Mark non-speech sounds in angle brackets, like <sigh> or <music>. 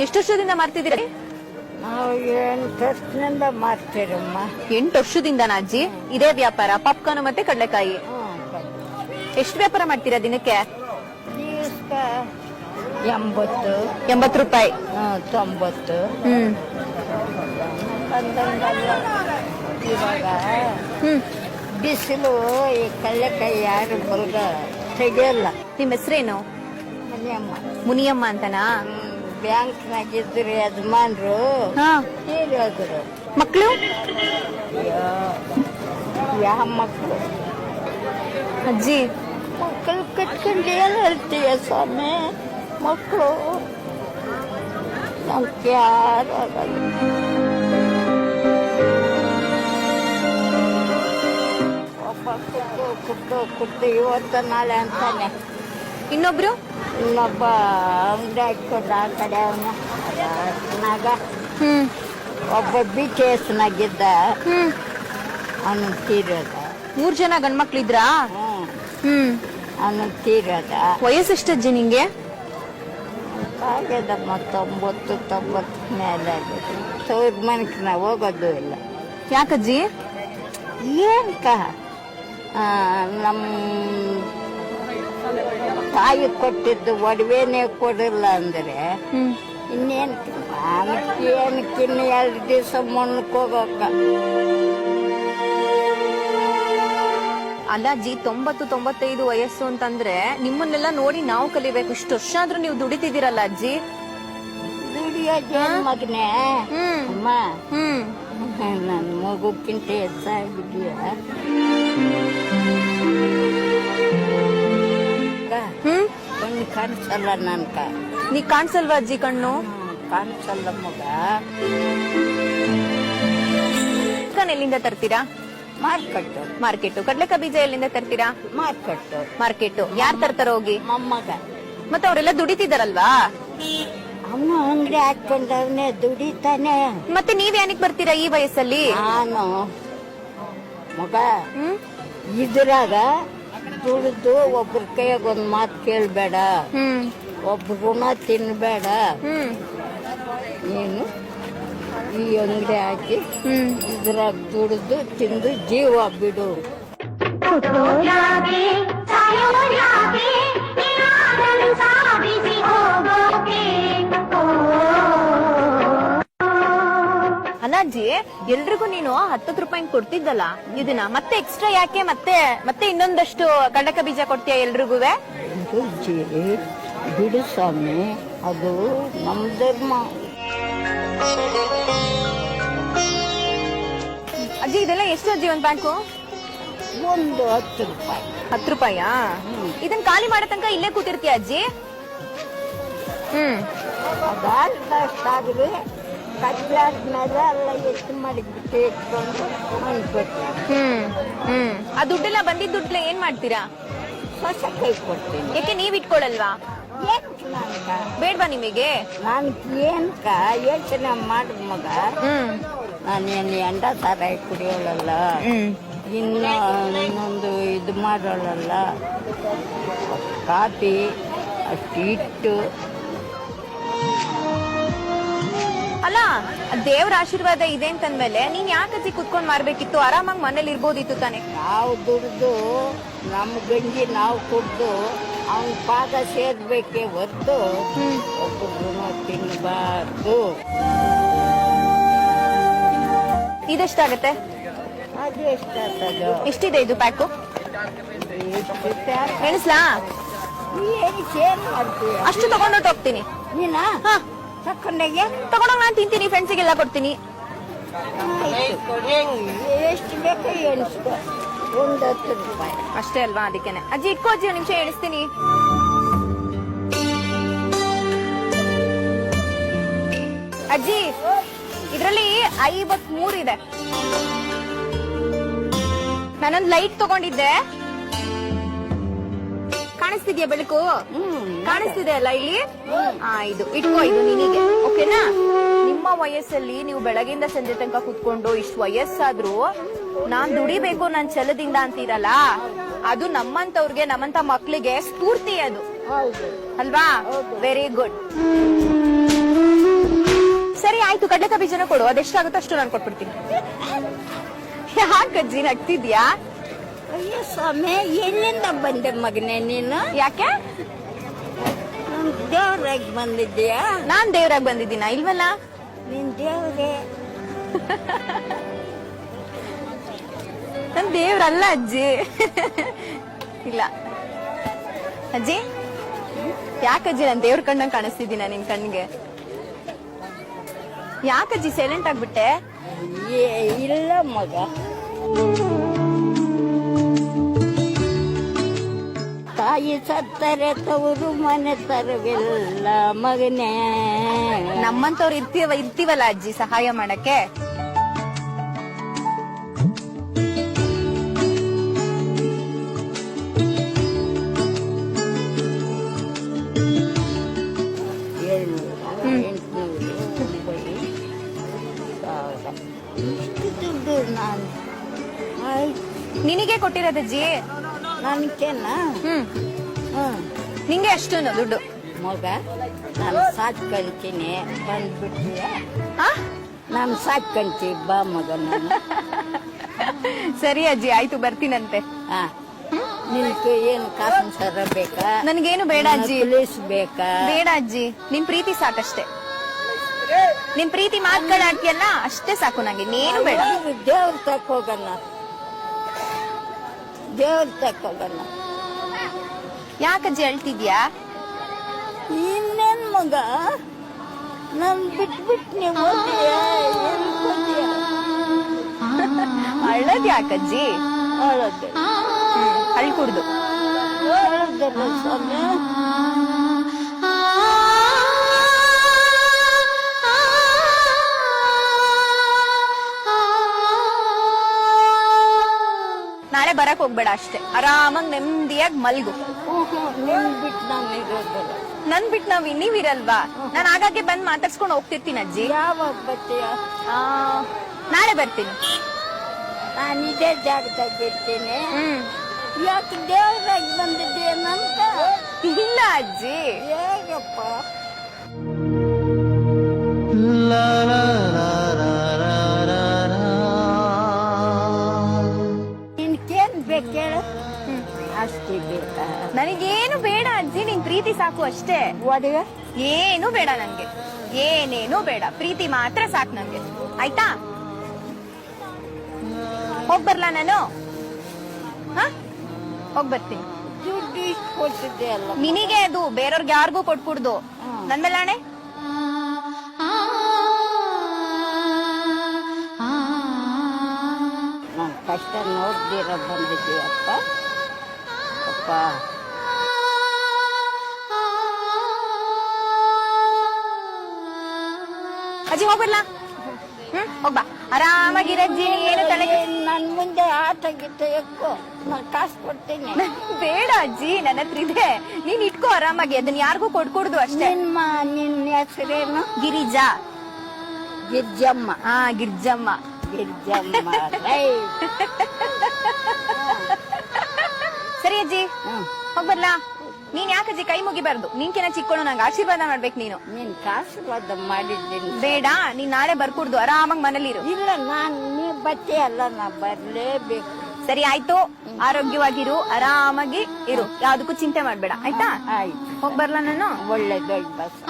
ಎಷ್ಟು ವರ್ಷದಿಂದ ಮಾಡ್ತಿದ್ದೀರಿ? ನಾವು ಎಂಟು ವರ್ಷದಿಂದ ಮಾಡ್ತೀರಮ್ಮ. ಎಂಟು ವರ್ಷದಿಂದ ಅಜ್ಜಿ ಇದೇ ವ್ಯಾಪಾರ ಪಾಪ್ಕಾರ್ನ್ ಮತ್ತೆ ಕಡಲೆಕಾಯಿ. ಎಷ್ಟು ವ್ಯಾಪಾರ ಮಾಡ್ತೀರಾ ದಿನಕ್ಕೆ? ದಿವಸ ಎಂಬತ್ತು. ಎಂಬತ್ತು ರೂಪಾಯಿ. ಆ, ತೊಂಬತ್ತು. ಹ್ಮ್. ಬಂದಂಗೆಲ್ಲ ಇವಾಗ ಹ್ಮ್. ಬಿಸಿಲು ಈ ಕಡಲೆಕಾಯಿ ಯಾರು ಬಲ್ಗ ತೆಗೆಯಲ್ಲ. ನಿಮ್ ಹೆಸರೇನು? ಮನೆಯಮ್ಮ. ಮುನಿಯಮ್ಮ ಅಂತನಾ? ಬ್ಯಾಂಕ್ನಾಗ ಇದ್ರು ಯಜಮಾನ್ರು ಹಾ. ಮಕ್ಕಳು ಮಕ್ಳು? ಯಾವ ಮಕ್ಕಳು ಅಜ್ಜಿ. ಮಕ್ಕಳು ಕಟ್ಕೊಂಡು ಏನು ಹೇಳ್ತೀಯ ಸ್ವಾಮಿ? ಮಕ್ಕಳು ನಮ್ಗೆ ಯಾರು ಆಗಲ್ಲ. ಒಬ್ಬ ಕುಟ್ಟು ಕುಟ್ಟು ಕುಟ್ಟು ಇವತ್ತು ನಾಳೆ ಅಂತಾನೆ. ಇನ್ನೊಬ್ರು? ಇನ್ನೊಬ್ಬ ಅಂಗಡಿ ಹಾಕ್ಕೊಂಡು ಆ ಕಡೆ ಅವನು ನಾಗ ಹ್ಮ್. ಒಬ್ಬ ಬಿ ಕೆ ಎಸ್ನಾಗಿದ್ದ ಹ್ಮ್. ಅವನು ತೀರೋದ. ಮೂರ್ ಜನ ಗಂಡ್ಮಕ್ಳಿದ್ರಾ? ಹ್ಞೂ ಹ್ಮ್. ಅವನು ತೀರೋದ. ವಯಸ್ಸು ಎಷ್ಟಜ್ಜಿ ನಿಂಗೆ? ಆಗ್ಯದಮ್ಮ ತೊಂಬತ್ತು ತೊಂಬತ್ತು ಮೇಲೆ ಆಗಿದೆ. ತವ್ರ ಮನೆಗೆ ನಾವು ಹೋಗೋದು ಇಲ್ಲ. ಯಾಕಜ್ಜಿ? ಏನಕ್ಕ ನಮ್ಮ ತಾಯಿ ಕೊಟ್ಟಿದ್ದು ಒಡವೆನೇ ಕೊಡಲ್ಲ ಅಂದ್ರೆ ಇನ್ನೇನು ಏನು ಕಿನ್ನ ಎರಡು ದಿವಸ ಮುನ್ನಕ್ಕೆ ಹೋಗೋಕ ಅಲ್ಲ ಅಜ್ಜಿ ತೊಂಬತ್ತು ತೊಂಬತ್ತೈದು ವಯಸ್ಸು ಅಂತಂದ್ರೆ ನಿಮ್ಮನ್ನೆಲ್ಲ ನೋಡಿ ನಾವು ಕಲಿಬೇಕು. ಇಷ್ಟು ವರ್ಷ ಆದ್ರೂ ನೀವು ದುಡಿತಿದ್ದೀರಲ್ಲ ಅಜ್ಜಿ? ದುಡಿಯೋ ಜನ ಮಗನೇ? ಅಮ್ಮ. ನನ್ನ ಮಗುಕ್ಕಿಂತ ಹೆಚ್ಚಾಗಿದೆಯಾ ಕಾಣಿಸಲ್ಲ ನನ್ಕ ನೀ ಕಾಣಿಸಲ್ವಾ ಅಜ್ಜಿ ಕಣ್ಣು? ಕಾಣಿಸಲ್ಲ ಮಗ. ಚಿಕನ್ ಎಲ್ಲಿಂದ ತರ್ತೀರಾ? Market market. ಕಡ್ಲೆಕಾಯಿ ಬೀಜ ಎಲ್ಲಿಂದ ತರ್ತೀರಾ? Market market. ಯಾರ್ ತರ್ತಾರ ಹೋಗಿ? ಮೊಮ್ಮಗ. ಮತ್ತೆ ಅವರೆಲ್ಲ ದುಡಿತಿದಾರಲ್ವಾ? ಅಮ್ಮ ಅಂಗಡಿ ಹಾಕೊಂಡವನೆ ದುಡಿತಾನೆ. ಮತ್ತೆ ನೀವ್ ಏನಕ್ ಬರ್ತೀರಾ ಈ ವಯಸ್ಸಲ್ಲಿ? ನಾನು. ಮಗ ಇದ್ರಾಗ ದುಡಿದು ಒಬ್ರ ಕೈಯಾಗ ಒಂದ್ ಮಾತು ಕೇಳಬೇಡ. ಹ್ಮ್. ಒಬ್ರ ಋಣ ತಿನ್ಬೇಡ. ಹ್ಮ್. ನೀನು ಈ ಅಂಗಡಿ ಹಾಕಿ ಹ್ಮ್. ಇದ್ರಾಗ ದುಡಿದು ತಿಂದು ಜೀವ ಬಿಡು. ಅಲ್ಲ ಅಜ್ಜಿ ಎಲ್ರಿಗೂ ನೀನು ಹತ್ತತ್ತು ರೂಪಾಯಿ ಕೊಡ್ತಿದ್ದಲ್ಲ ಇದನ್ನ ಮತ್ತೆ ಎಕ್ಸ್ಟ್ರಾ ಯಾಕೆ ಮತ್ತೆ ಮತ್ತೆ ಇನ್ನೊಂದಷ್ಟು ಕಡಕ ಬೀಜ ಕೊಡ್ತೀಯ ಎಲ್ರಿಗೂವೆ? ಬಿಡು ಸ್ವಾಮಿ ಅದು ಧರ್ಮ. ಅಜ್ಜಿ ಇದೆಲ್ಲ ಎಷ್ಟು ಅಜ್ಜಿ ಒಂದ್ ಬ್ಯಾಂಕು ಒಂದು ಹತ್ತು ರೂಪಾಯಿ. ಹತ್ತು ರೂಪಾಯಾ? ಇದನ್ನ ಖಾಲಿ ಮಾಡೋ ತನಕ ಇಲ್ಲೇ ಕೂತಿರ್ತೀಯ ಅಜ್ಜಿ? ಹ್ಮ್. ಅದಾದ್ರೆ ಕಟ್ಲಾದ್ಮೇಲೆ ಎಲ್ಲ ಎಷ್ಟು ಮಾಡಿಬಿಟ್ಟು ಇಟ್ಕೊಂಡು ಅನ್ಕೊತೀನಿ ಹ್ಮ್ ಹ್ಮ್. ಆ ದುಡ್ಡೆಲ್ಲ ಬಂದಿದ್ದ ದುಡ್ಡೆಲ್ಲ ಏನ್ ಮಾಡ್ತೀರಾ? ಹೊಸ ಕೈ ಕೊಡ್ತೀನಿ. ಯಾಕೆ ನೀವ್ ಇಟ್ಕೊಳಲ್ವಾ? ಏನಕ್ಕೆ ನನ್ಕ ಬೇಡ್ವಾ ನಿಮಗೆ? ನಾನು ಏನಕ್ಕ ಯೋಚನೆ ಮಾಡ ಮಗ. ಹ್ಮ್. ನಾನೇನು ಎಂಡ ಸಾರಾಯಿ ಕುಡಿಯೋಳಲ್ಲ. ಹ್ಮ್. ಇನ್ನ ಇನ್ನೊಂದು ಇದು ಮಾಡೋಳಲ್ಲ. ಕಾಫಿ ಅಷ್ಟು ಹಿಟ್ಟು ಅಲ್ಲ ದೇವ್ರ ಆಶೀರ್ವಾದ ಇದೆ ಅಂತಂದ್ಮೇಲೆ ನೀನ್ ಯಾಕಜ್ಜಿ ಕುತ್ಕೊಂಡ್ ಮಾರ್ಬೇಕಿತ್ತು? ಆರಾಮಾಗಿ ಮನೇಲಿ ಇರ್ಬೋದಿತ್ತು ತಾನೆ. ನಾವು ದುಡ್ದು ನಮ್ಮ ಗಂಜಿ ನಾವು ಕುಡ್ದು ಅವನ ಪಾದ ಸೇರ್ಬೇಕೆ ಹೊತ್ತು ತಿನ್ಬಾರ್ದು. ತಿನ್ನಬಾರ್ದು ಇದೆಷ್ಟಾಗತ್ತೆ? ಅದು ಎಷ್ಟಾಗ್ತದೋ. ಎಷ್ಟಿದೆ ಇದು ಪ್ಯಾಕು? ಎಣಿಸ್ಲಾ? ಏನು ಸೇರ್ ಮಾಡ್ತೀಯ? ಅಷ್ಟು ತಗೊಂಡೋಟ್ ಹೋಗ್ತೀನಿ ನೀನಾ? ಹಾ ತಗೊಂಡೋಗ ನಾನು ನಾನ್ ತಿಂತೀನಿ ಫ್ರೆಂಡ್ಸಿಗೆಲ್ಲ ಕೊಡ್ತೀನಿ. ಎಷ್ಟು ಬೇಕು ಎಣಿಸ್ಕೊ. ಒಂದು ಹತ್ತು ರೂಪಾಯಿ. ಅಷ್ಟೇ ಅಲ್ವಾ ಅದಕ್ಕೇನೆ. ಅಜ್ಜಿ ಇಟ್ಕೋ ಅಜ್ಜಿ ಒಂದ್ ನಿಮಿಷ ಎಣಿಸ್ತೀನಿ. ಅಜ್ಜಿ ಇದರಲ್ಲಿ ಐವತ್ ಮೂರ್ ಇದೆ. ನಾನೊಂದು ಲೈಟ್ ತಗೊಂಡಿದ್ದೆ. ಕಾಣಿಸ್ತಿದ್ಯಾ ಬೆಳಕು? ಹ್ಮ್. ಕಾಣಿಸ್ತಿದೆ ಅಲ್ಲ ಇಲ್ಲಿ? ಆ ಇದು. ಇಟ್ಕೋ ಇದು ನಿನಗೆ. ಓಕೆನಾ? ನಿಮ್ಮ ವಯಸ್ಸಲ್ಲಿ ನೀವು ಬೆಳಗಿಂದ ಸಂಜೆ ತನಕ ಕುತ್ಕೊಂಡು ಇಷ್ಟು ವಯಸ್ಸಾದ್ರೂ ನಾನ್ ದುಡಿಬೇಕು ನಾನ್ ಛಲದಿಂದ ಅಂತೀರಲ್ಲ? ಅದು ನಮ್ಮಂತವ್ರಿಗೆ ನಮ್ಮಂತ ಮಕ್ಳಿಗೆ ಸ್ಫೂರ್ತಿ ಅದು. ಅಲ್ವಾ? ವೆರಿ ಗುಡ್ ಸರಿ ಆಯ್ತು. ಕಡಲೆಕ ಬೀಜನ ಕೊಡು. ಅದೆಷ್ಟಾಗುತ್ತೋ ಅಷ್ಟು ನಾನು ಕೊಟ್ಬಿಡ್ತೀನಿ. ಯಾಕಜ್ಜಿ ನಗ್ತಿದ್ಯಾ? ಅಯ್ಯೋ ಸ್ವಾಮಿ ಎಲ್ಲಿಂದ ಬಂದೆ ಮಗನೇ ನೀನು? ಯಾಕೆ? ನಾನು ದೇವ್ರಾಗ ಬಂದಿದ್ದೀಯಾ? ನಾನ್ ದೇವ್ರಾಗ್ ಬಂದಿದ್ದೀನ ಇಲ್ವಲ್ಲ? ನಿನ್ ದೇವ್ರೇ. ನನ್ ದೇವ್ರಲ್ಲ ಅಜ್ಜಿ. ಇಲ್ಲ. ಅಜ್ಜಿ? ಯಾಕಜ್ಜಿ ನಾನು ದೇವ್ರ ಕಣ್ಣಂಗ್ ಕಾಣಿಸ್ತಿದ್ದೀನ ನಿನ್ ಕಣ್ಣಿಗೆ ಯಾಕಜ್ಜಿ ಸೈಲೆಂಟ್ ಆಗ್ಬಿಟ್ಟೆ? ಏ ಇಲ್ಲ ಮಗ. ತಾಯಿ ಸತ್ತರೆ ತವರು ಮನೆ ತರವಿಲ್ಲ ಮಗನೇ. ನಮ್ಮಂತವ್ರು ಇರ್ತೀವ ಇರ್ತೀವಲ್ಲ ಅಜ್ಜಿ ಸಹಾಯ ಮಾಡಕ್ಕೆ? ನಿನಗೆ ಕೊಟ್ಟಿರೋದಜ್ಜಿ ನನಗೇನಾ ಹ್ಮ್. ಹ್ಞೂ ನಿಂಗೆ ಅಷ್ಟೂನು ದುಡ್ಡು? ಮಗ ನಾನು ಸಾಕ್ಕೊಂತೀನಿ ಬಂದ್ಬಿಟ್ಟಿಯ ಆ? ನಾನು ಸಾಕ್ಕೊಂತಿ ಬಾ ಮಗ ನಾನು. <laughs> ಸರಿ ಅಜ್ಜಿ ಆಯ್ತು ಬರ್ತೀನಂತೆ. ಹಾ. ನಿನ್ಗೆ ಏನು ಕಾಸು ಸರ ಬೇಕಾ? ನನಗೇನು ಬೇಡ ಅಜ್ಜಿ. ಪೊಲೀಸ್ ಬೇಕಾ? ಬೇಡ ಅಜ್ಜಿ. ನಿಮ್ ಪ್ರೀತಿ ಸಾಕಷ್ಟೇ. ನಿಮ್ ಪ್ರೀತಿ ಮಾತುಗಳಾಡ್ತೀಯಲ್ಲ ಅಷ್ಟೇ ಸಾಕು ನಂಗೆ. ನೀನು ಬೇಡ. ದೇವ್ರ ತಕ್ಕ ಹೋಗಣ ದೇವ್ರ ತಕ್ಕ ಹೋಗಣ ಯಾಕಜ್ಜಿ ಅಳ್ತಿದ್ಯಾ? ಇನ್ನೇನ್ ಮಗ? ನನ್ ಬಿಟ್ಬಿಟ್ಟು ನೀವು ಅಳದ್ ಯಾಕಜ್ಜಿ ಅಳದೆ. ಅಳ್ಕೊಡ್ದು. ಸ್ವಾಮಿ. ನಾಳೆ ಬರಕ್ ಹೋಗ್ಬೇಡ ಅಷ್ಟೇ. ಆರಾಮಾಗಿ ನೆಮ್ಮದಿಯಾಗಿ ಮಲ್ಗು. ನಿನ್ ಬಿಟ್ಟು ನಾನು ಇರೋದಲ್ಲ ನನ್ ಬಿಟ್ ನಾವ್ ನೀವಿರಲ್ವಾ ನಾನ್ ಆಗಾಗ್ಗೆ ಬಂದ್ ಮಾತಾಡ್ಸ್ಕೊಂಡು ಹೋಗ್ತಿರ್ತೀನಿ ಅಜ್ಜಿ. ಯಾವಾಗ ಬರ್ತೀಯ? ಆ, ನಾಳೆ ಬರ್ತೀನಿ. ನಾನು ಇದೇ ಜಾಗದಾಗ ಇರ್ತೀನಿ. ಹ್ಮ್. ಯಾಕೆ ದೇವ್ರಾಗಿ ಬಂದಿದ್ದೇನಂತ ಇಲ್ಲ ಅಜ್ಜಿ. ಹೇಗಪ್ಪ? ನನಗೇನು ಬೇಡ ಅಜ್ಜಿ ನಿನ್ ಪ್ರೀತಿ ಸಾಕು ಅಷ್ಟೇ. ಒಡವೆ ಏನು ಬೇಡ ನನ್ಗೆ. ಏನೇನು ಬೇಡ. ಪ್ರೀತಿ ಮಾತ್ರ ಸಾಕು ನಂಗೆ. ಆಯ್ತಾ? ಹೋಗ್ ಬರ್ಲಾ ನಾನು? ಹ? ಹೋಗ್ ಬರ್ತೀನಿ. ದುಡ್ಡು ಇಷ್ಟು ಕೊಟ್ಟಿದ್ದೆ ಅಲ್ಲ. ನಿನಗೆ ಅದು ಬೇರೆಯವ್ರಿಗೆ ಯಾರಿಗೂ ಕೊಟ್ಬಿಡ್ದು. ನನ್ ಮೇಲೆ ಆಣೆ. ನಾನು ಕಷ್ಟ ನೋಡ್ದಿರ ಬಂದಿದ್ದೀವಪ್ಪ ಅಪ್ಪ. ಅಜ್ಜಿ ಹೋಗ್ಬಿಡ್ಲ? ಹ್ಮ್ ಹೋಗ್ಬಾ. ಆರಾಮಾಗಿರಜ್ಜಿ ಏನು ತಲೆ ನನ್ ಮುಂದೆ ಆಟ ಗಿಟ್ಟ ಎಕ್ಕೋ ನಾನು ಕಾಸು ಕೊಡ್ತೀನಿ. ಬೇಡ ಅಜ್ಜಿ ನನ್ನ ಹತ್ರ ಇದೆ. ನೀನ್ ಇಟ್ಕೋ ಆರಾಮಾಗಿ ಅದನ್ನ ಯಾರಿಗೂ ಕೊಡ್ಕೊಡ್ದು ಅಷ್ಟೇ. ನಿನ್ನ ನಿನ್ನ ಹೆಸರೇನು? ಗಿರಿಜಾ. ಗಿರ್ಜಮ್ಮ. ಹಾ ಗಿರ್ಜಮ್ಮ. ಗಿರ್ಜಮ್ಮ. ರೈ. ಸರಿ ಅಜ್ಜಿ. ಹೋಗ್ಬರ್ಲಾ? ನೀನ್ ಯಾಕಜ್ಜಿ ಕೈ ಮುಗಿಬಾರ್ದು? ನಿನ್ಕಿನ ಚಿಕ್ಕೋಣ ನಂಗೆ ಆಶೀರ್ವಾದ ಮಾಡ್ಬೇಕು ನೀನು. ನೀನ್ ಆಶೀರ್ವಾದ ಮಾಡಿದ್ದೀನಿ. ಬೇಡ ನೀನ್ ನಾಳೆ ಬರ್ಕೂಡ್ದು ಆರಾಮಾಗಿ ಮನೇಲಿರು. ಇಲ್ಲ ನಾನು ನೀ ಬಟ್ಟೆ ಅಲ್ಲ ನಾ ಬರ್ಲೇಬೇಕು. ಸರಿ ಆಯ್ತು. ಆರೋಗ್ಯವಾಗಿರು ಆರಾಮಾಗಿ ಇರು. ಯಾವ್ದಕ್ಕೂ ಚಿಂತೆ ಮಾಡ್ಬೇಡ. ಆಯ್ತಾ? ಆಯ್ತು. ಹೋಗ್ ಬರ್ಲಾ ನಾನು? ಒಳ್ಳೆ ದೊಡ್ಡ ಬಸ್.